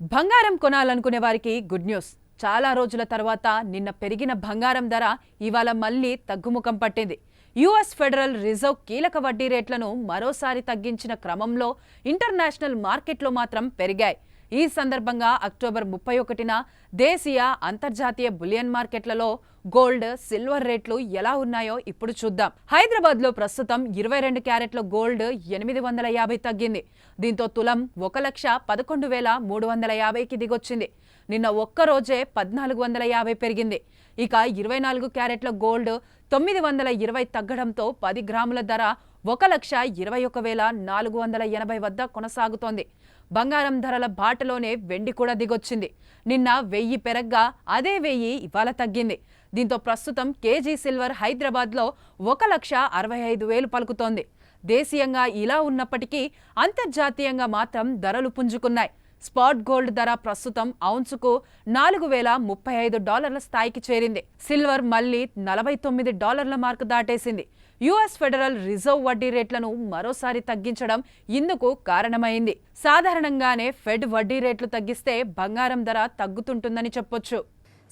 బంగారం కొనాలనుకునే వారికి good news. చాలా రోజుల తర్వాత నిన్న పెరిగిన బంగారం ధర ఇవాళ మళ్ళీ తగ్గుముఖం పట్టింది. యుఎస్ ఫెడరల్ రిజర్వ్ కీలక వడ్డీ రేట్లను మరోసారి తగ్గించిన క్రమంలో ఇంటర్నేషనల్ మార్కెట్లో మాత్రం పెరిగాయి. ఈ సందర్భంగా అక్టోబర్ ముప్పై ఒకటిన దేశీయ అంతర్జాతీయ బులియన్ మార్కెట్లలో గోల్డ్ సిల్వర్ రేట్లు ఎలా ఉన్నాయో ఇప్పుడు చూద్దాం. హైదరాబాద్లో ప్రస్తుతం ఇరవై రెండు క్యారెట్ల గోల్డ్ ఎనిమిది వందల యాభై తగ్గింది. దీంతో తులం ఒక లక్ష పదకొండు వేల మూడు వందల యాభైకి దిగొచ్చింది. నిన్న ఒక్క రోజే పద్నాలుగు వందల యాభై పెరిగింది. ఇక ఇరవై నాలుగు క్యారెట్ల గోల్డ్ తొమ్మిది వందల ఇరవై తగ్గడంతో పది గ్రాముల ధర ఒక లక్ష ఇరవై ఒక వేల నాలుగు వందల ఎనభై వద్ద కొనసాగుతోంది. బంగారం ధరల బాటలోనే వెండి కూడా దిగొచ్చింది. నిన్న వెయ్యి పెరగ్గా అదే వెయ్యి ఇవాళ తగ్గింది. దీంతో ప్రస్తుతం కేజీ సిల్వర్ హైదరాబాద్లో ఒక లక్ష అరవై ఐదు వేలు పలుకుతోంది. దేశీయంగా ఇలా ఉన్నప్పటికీ అంతర్జాతీయంగా మాత్రం ధరలు పుంజుకున్నాయి. స్పాట్ గోల్డ్ ధర ప్రస్తుతం ఔన్సుకు నాలుగు వేల ముప్పై ఐదు డాలర్ల స్థాయికి చేరింది. సిల్వర్ మళ్ళీ నలభై తొమ్మిది డాలర్ల మార్కు దాటేసింది. యుఎస్ ఫెడరల్ రిజర్వ్ వడ్డీ రేట్లను మరోసారి తగ్గించడం ఇందుకు కారణమైంది. సాధారణంగానే ఫెడ్ వడ్డీ రేట్లు తగ్గిస్తే బంగారం ధర తగ్గుతుంటుందని చెప్పొచ్చు.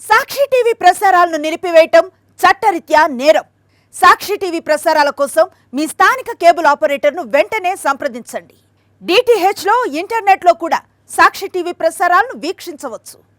సాక్షి టీవీ ప్రసారాలను నిలిపివేయటం చట్టరీత్యా నేరం. సాక్షి టీవీ ప్రసారాల కోసం మీ స్థానిక కేబుల్ ఆపరేటర్ను వెంటనే సంప్రదించండి. డిటిహెచ్లో ఇంటర్నెట్లో కూడా సాక్షి టీవీ ప్రసారాలను వీక్షించవచ్చు.